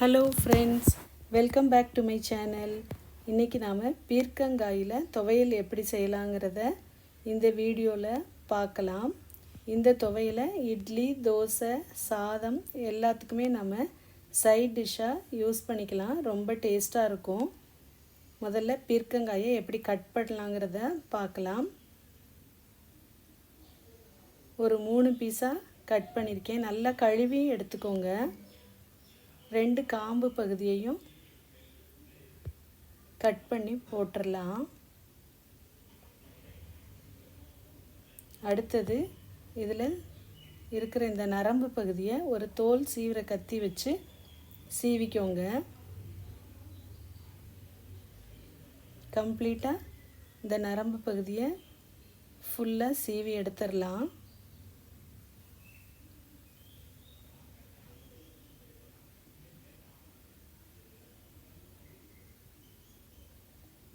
Hello friends welcome back to my channel இன்றைக்கி நாம் பீர்க்கங்காயில் துவையல் எப்படி செய்யலாங்கிறத இந்த வீடியோவில் பார்க்கலாம். இந்த துவையலை இட்லி தோசை சாதம் எல்லாத்துக்குமே நம்ம சைட் டிஷ்ஷாக யூஸ் பண்ணிக்கலாம். ரொம்ப டேஸ்ட்டாக இருக்கும். முதல்ல பீர்க்கங்காயை எப்படி கட் பண்ணலாங்கிறத பார்க்கலாம். ஒரு மூணு பீஸாக கட் பண்ணியிருக்கேன். நல்லா கழுவி எடுத்துக்கோங்க. ரெண்டு காம்பு பகுதியையும் கட் பண்ணி போட்டுடலாம் அடுத்தது இதில் இருக்கிற இந்த நரம்பு பகுதியை ஒரு தோல் சீவிர கத்தி வச்சு சீவிக்கோங்க. கம்ப்ளீட்டாக இந்த நரம்பு பகுதியை ஃபுல்லாக சீவி எடுத்துடலாம்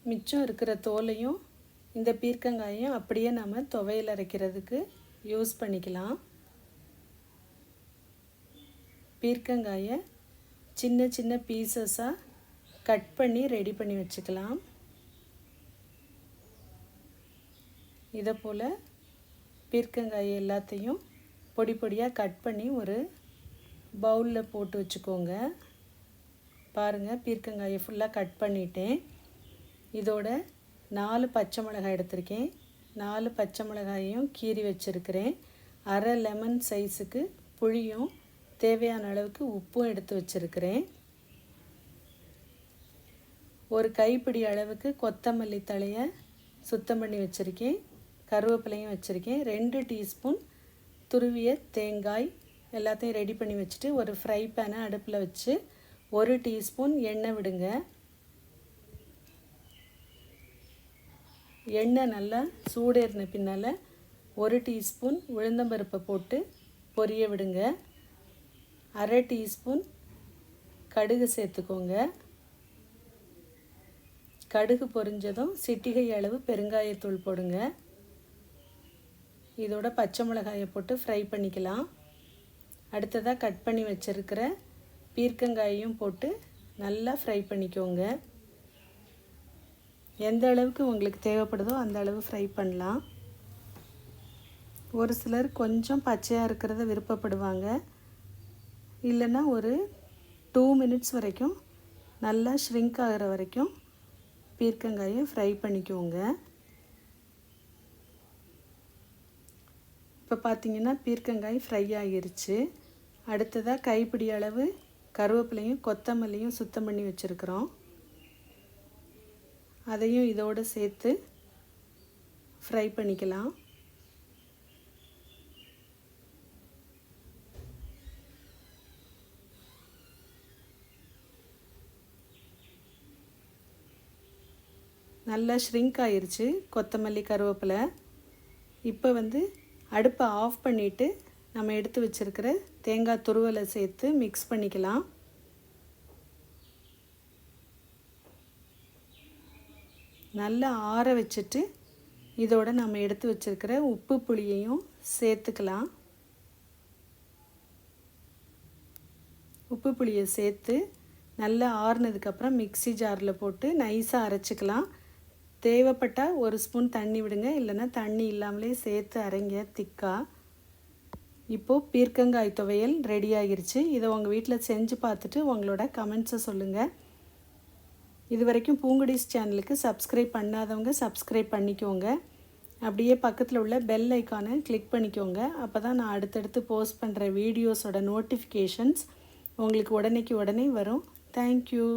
மிச்சம் இருக்கிற தோலையும் இந்த பீர்க்கங்காயும் அப்படியே நம்ம துவையல் அரைக்கிறதுக்கு யூஸ் பண்ணிக்கலாம். பீர்க்கங்காயை சின்ன சின்ன பீசஸாக கட் பண்ணி ரெடி பண்ணி வச்சுக்கலாம். இதை போல் பீர்க்கங்காயை எல்லாத்தையும் பொடி பொடியாக கட் பண்ணி ஒரு பவுலில் போட்டு வச்சுக்கோங்க. பாருங்கள் பீர்க்கங்காயை ஃபுல்லாக கட் பண்ணிட்டேன். இதோட நாலு பச்சை மிளகாய் எடுத்திருக்கேன். நாலு பச்சை மிளகாயையும் கீறி வச்சுருக்கிறேன். அரை லெமன் சைஸுக்கு புளியும் தேவையான அளவுக்கு உப்பும் எடுத்து வச்சுருக்கிறேன். ஒரு கைப்பிடி அளவுக்கு கொத்தமல்லி தலையை சுத்தம் பண்ணி வச்சுருக்கேன். கருவேப்பிலையும் வச்சுருக்கேன். ரெண்டு டீஸ்பூன் துருவிய தேங்காய் எல்லாத்தையும் ரெடி பண்ணி வச்சுட்டு ஒரு ஃப்ரை பேனை அடுப்பில் வச்சு ஒரு டீஸ்பூன் எண்ணெய் விடுங்க. எண்ணெய் நல்லா சூடேறின பின்னால் ஒரு டீஸ்பூன் உளுந்தம்பருப்பை போட்டு பொரிய விடுங்க. அரை டீஸ்பூன் கடுகு சேர்த்துக்கோங்க. கடுகு பொரிஞ்சதும் சிட்டிகை அளவு பெருங்காயத்தூள் போடுங்க. இதோட பச்சை மிளகாயை போட்டு ஃப்ரை பண்ணிக்கலாம். அடுத்ததாக கட் பண்ணி வச்சுருக்கிற பீர்க்கங்காயையும் போட்டு நல்லா ஃப்ரை பண்ணிக்கோங்க. எந்த அளவுக்கு உங்களுக்கு தேவைப்படுதோ அந்த அளவு ஃப்ரை பண்ணலாம். ஒரு சிலர் கொஞ்சம் பச்சையாக இருக்கிறத விருப்பப்படுவாங்க. இல்லைன்னா ஒரு டூ மினிட்ஸ் வரைக்கும் நல்லா ஷ்ரிங்க் ஆகிற வரைக்கும் பீர்க்கங்காயை ஃப்ரை பண்ணிக்கோங்க. இப்போ பார்த்தீங்கன்னா பீர்க்கங்காய் ஃப்ரை ஆகிருச்சு அடுத்ததாக கைப்பிடி அளவு கருவேப்பிலையும் கொத்தமல்லியும் சுத்தம் பண்ணி வச்சுருக்குறோம். அதையும் இதோடு சேர்த்து ஃப்ரை பண்ணிக்கலாம். நல்லா ஷ்ரிங்க் ஆயிடுச்சு கொத்தமல்லி கருவேப்பிலை. இப்போ வந்து அடுப்பை ஆஃப் பண்ணிவிட்டு நம்ம எடுத்து வச்சுருக்கிற தேங்காய் துருவலை சேர்த்து மிக்ஸ் பண்ணிக்கலாம். நல்லா ஆற வச்சுட்டு இதோட நம்ம எடுத்து வச்சுருக்கிற உப்பு புளியையும் சேர்த்துக்கலாம். உப்பு புளியை சேர்த்து நல்லா ஆறுனதுக்கப்புறம் மிக்சி ஜாரில் போட்டு நைஸாக அரைச்சிக்கலாம். தேவைப்பட்டால் ஒரு ஸ்பூன் தண்ணி விடுங்க இல்லைன்னா தண்ணி இல்லாமலே சேர்த்து அரைங்க திக்காக இப்போது பீர்க்கங்காய் துவையல் ரெடி ஆகிருச்சு. இதை உங்கள் வீட்டில் செஞ்சு பார்த்துட்டு உங்களோட கமெண்ட்ஸை சொல்லுங்கள் இது வரைக்கும் பூங்குடிஸ் சேனலுக்கு சப்ஸ்கிரைப் பண்ணாதவங்க சப்ஸ்கிரைப் பண்ணிக்கோங்க. அப்படியே பக்கத்தில் உள்ள பெல் ஐக்கானை கிளிக் பண்ணிக்கோங்க. அப்போ தான் நான் அடுத்தடுத்து போஸ்ட் பண்ணுற வீடியோஸோட நோட்டிஃபிகேஷன்ஸ் உங்களுக்கு உடனேக்கு உடனே வரும். தேங்க்யூ